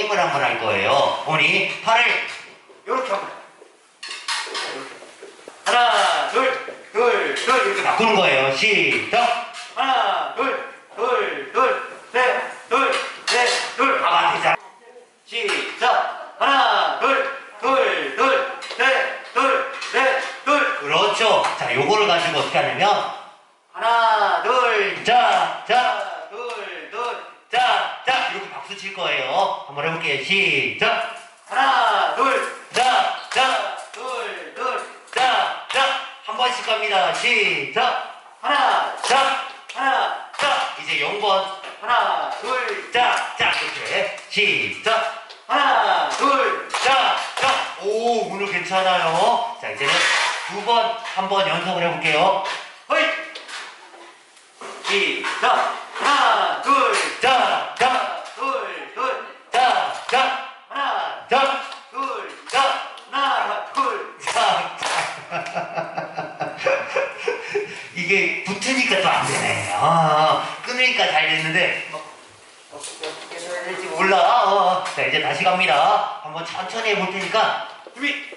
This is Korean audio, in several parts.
게임을 한번 할 거예요. 어머니 팔을 이렇게 한번 하나 둘 둘 둘 이렇게 바꾸는 거예요. 시작. 하나 둘 둘 둘 셋 둘 셋둘 봐봐 되자. 시작. 하나 둘 둘 둘 셋 둘 셋 둘 그렇죠. 자 요거를 가지고 어떻게 하냐면 하나 둘자자둘둘자자 이렇게 박수 칠 거예요. 한번 해볼게요. 시작. 하나 둘 자 자 둘 둘 자 자 한 번씩 갑니다. 시작. 하나 자 하나 자 이제 0번 하나 둘 자 자 이렇게 시작. 하나 둘 자 자 오 오늘 괜찮아요. 자 이제는 두 번 한 번 연속을 해볼게요. 허이 시작 하나 둘자자 둘둘자자 하나 자둘자 하나 둘자 이게 붙으니까 또 안 되네. 아, 잘 됐는데 뭐, 어떻게 해야 될지 몰라. 어, 자 이제 다시 갑니다. 한번 천천히 해볼 테니까 준비.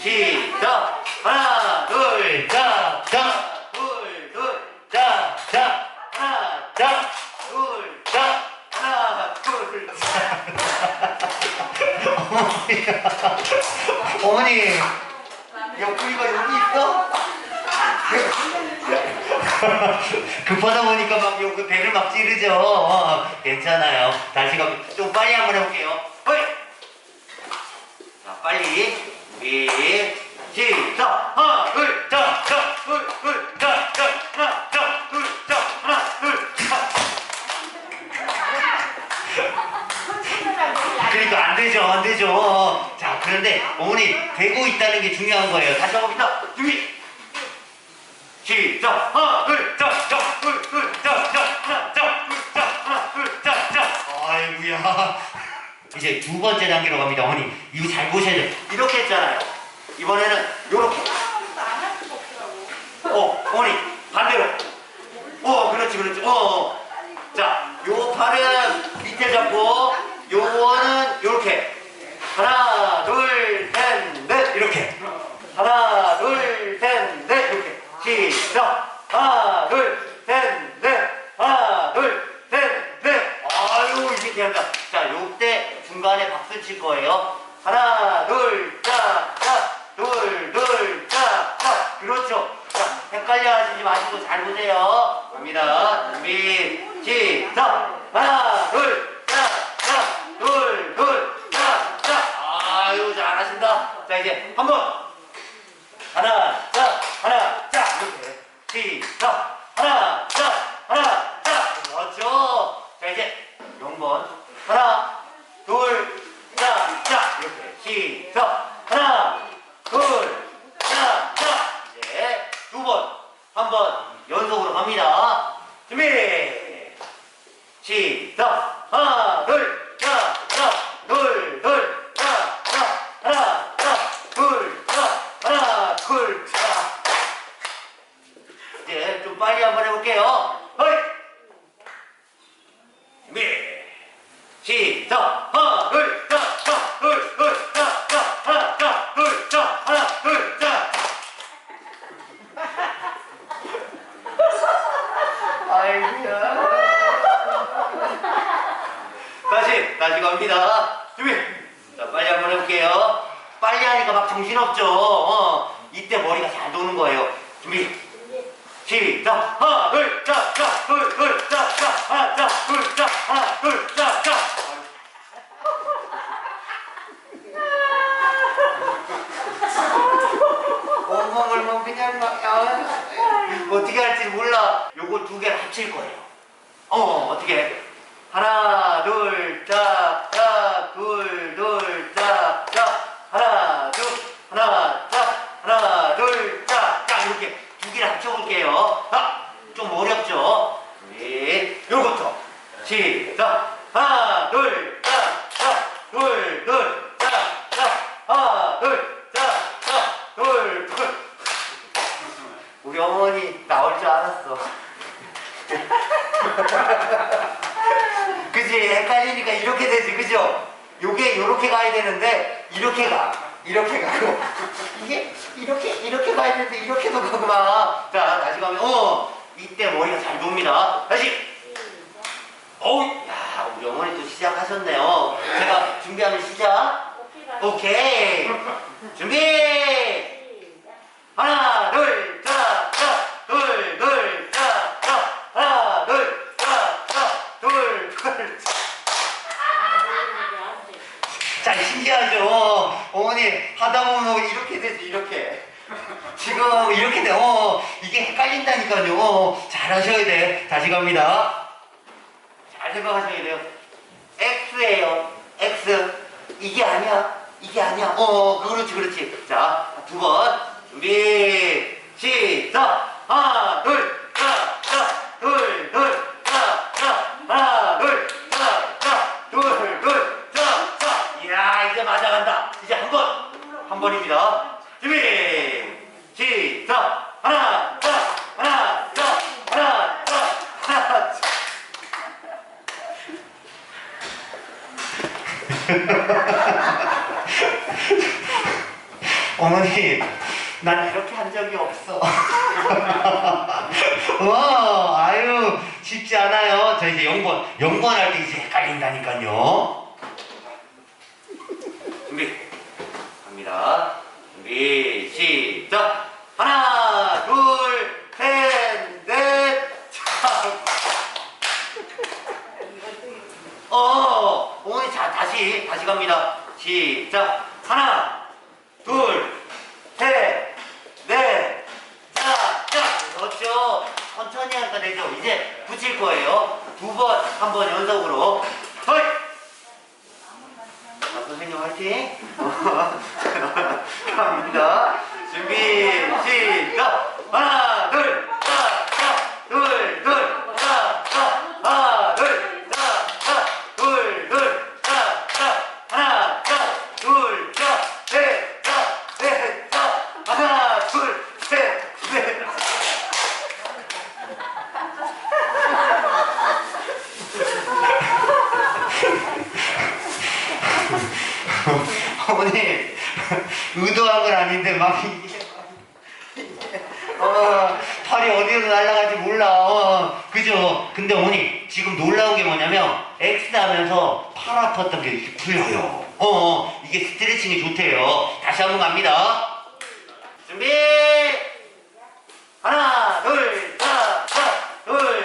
시작. 하나, 둘, 자, 자, 둘, 둘, 자, 자, 하나, 자, 둘, 자, 하나, 둘, 자. 어머니, 옆구리가 여기 있어? 급하다 보니까 막 여기 배를 막 찌르죠. 어, 괜찮아요. 다시 가, 좀 빨리 한번 해볼게요. 허이! 자, 빨리. 준비. 시작. 하나, 둘, 자, 자, 둘, 둘, 자, 자, 하나, 자, 둘, 자, 하나, 둘, 자. 그러니까 안 되죠, 안 되죠. 자, 그런데 어머니 되고 있다는 게 중요한 거예요. 다시 한번 봅니다. 준비. 시작. 하나, 둘, 자, 자, 둘, 둘, 자, 자, 하나, 자, 둘, 자, 하나, 둘, 자, 자. 아이고야. 이제 두 번째 단계로 갑니다, 어머니. 이거 잘 보셔야 돼요. 이렇게 했잖아요. 이번에는 요렇게. 어, 어머니, 반대로. 어, 그렇지, 그렇지. 어, 어. 팔은 밑에 잡고, 요거는 요렇게. 하나, 둘, 셋, 넷. 이렇게. 하나, 둘, 셋, 넷. 이렇게. 시작. 하나, 둘, 셋, 넷. 하나, 둘, 셋, 넷. 아유, 이렇게 한다. 자, 요때 중간에 박수 칠 거예요. 하나, 둘, 짜, 짜. 둘, 둘, 짜, 짜. 그렇죠. 자, 헷갈려 하시지 마시고 잘 보세요. 갑니다. 준비, 시작. 하나, 둘, 짜, 짜. 둘, 둘, 짜, 짜. 아유, 잘하신다. 자, 이제 한 번. 하나, 자, 하나, 자, 이렇게. 시작. 하나, 자, 하나, 자. 그렇죠. 자, 이제 0번. 하나, 둘, 자, 자. 이렇게. 시작. 하나, 둘, 자, 자. 이제 두 번, 한번 연속으로 갑니다. 준비. 시작. 하나, 둘, 한번! 시작! 하나, 둘, 자, 자, 둘, 둘, 자, 자, 하나, 자, 둘, 자, 하나, 둘, 자. 아이고야. 다시, 갑니다. 준비! 자, 빨리 한번 해볼게요. 빨리 하니까 막 정신없죠. 어, 이때 머리가 잘 도는 거예요. 준비! 시작! 하나, 둘, 자, 자, 둘, 둘, 자, 자, 하나, 자, 둘, 자, 하나, 둘, 자, 자. 엉엉을 뭐 그냥 막, 아, 어떻게 할지 몰라. 요거 두 개를 합칠 거예요. 어, 어떻게? 하나, 둘, 자, 자, 둘, 둘, 자, 자, 하나, 둘, 하나, 자, 하나, 둘, 자, 자, 이렇게 두 개를 합쳐볼게요. 아, 좀 어렵죠? 네, 요것도 시작. 하나, 둘, 자, 자, 둘, 둘, 자, 자, 하나, 둘, 자, 자, 둘, 둘. 우리 어머니 나올 줄 알았어. 그지? 헷갈리니까 이렇게 되지, 그죠? 요렇게 가야 되는데 이렇게 가, 이렇게 가고 이게 이렇게 이렇게 가야 되는데 이렇게도 가고 막. 자, 다시 가면 어 이때 머리가 잘 돕니다. 다시. 어우, 야, 우리 어머니 또 시작하셨네요. 제가 준비하면 시작. 오케이. 준비. 하나, 둘, 자, 자, 둘, 둘, 자, 자, 하나, 둘, 자, 자, 둘, 둘. 자. 자, 신기하죠? 어머니, 하다 보면 이렇게 되지, 이렇게. 지금 이렇게 돼. 어, 이게 헷갈린다니까요. 어, 잘 하셔야 돼. 다시 갑니다. 잘 생각하셔야 돼요. X예요. X. 이게 아니야. 이게 아니야. 어, 그렇지, 그렇지. 자, 두 번. 준비. 시작. 하나, 둘, 자, 자, 둘, 둘, 자, 자, 하나, 둘, 자, 자, 둘, 둘, 자, 자. 이야, 이제 맞아간다. 이제 한 번. 한 번입니다. 준비. 시작. 하나, 자, 하나, 자, 하나, 자, 하나, 자. 어머니, 난 이렇게 한 적이 없어. 와, 아유, 쉽지 않아요. 저 이제 영번, 영번 할때 이제 헷갈린다니까요. 준비, 갑니다. 준비, 시작. 하나, 둘, 셋, 넷, 자. 어, 어머니, 자, 다시, 다시 갑니다. 시작. 하나, 둘, 셋, 넷, 자, 자, 그렇죠. 천천히 하니까 되죠. 이제 붙일 거예요. 두 번, 한 번 연속으로. 헐! 자, 선생님 화이팅! 갑니다. 준비, 시작! 하나, 둘, 자, 자, 둘, 둘, 자, 자, 하나, 둘, 자, 자, 둘, 둘, 자, 자, 하나, 자, 둘, 자, 셋, 자, 넷, 자, 하나, 둘, 셋, 넷. 어머니 의도한 건 아닌데 막 이게 어, 팔이 어디로 날아갈지 몰라. 어, 그죠? 근데 어머니 지금 놀라운 게 뭐냐면 엑스 하면서 팔 아팠던 게 이렇게 풀려요. 어, 어. 이게 스트레칭이 좋대요. 다시 한번 갑니다. 준비! 하나 둘 자, 자, 둘, 둘,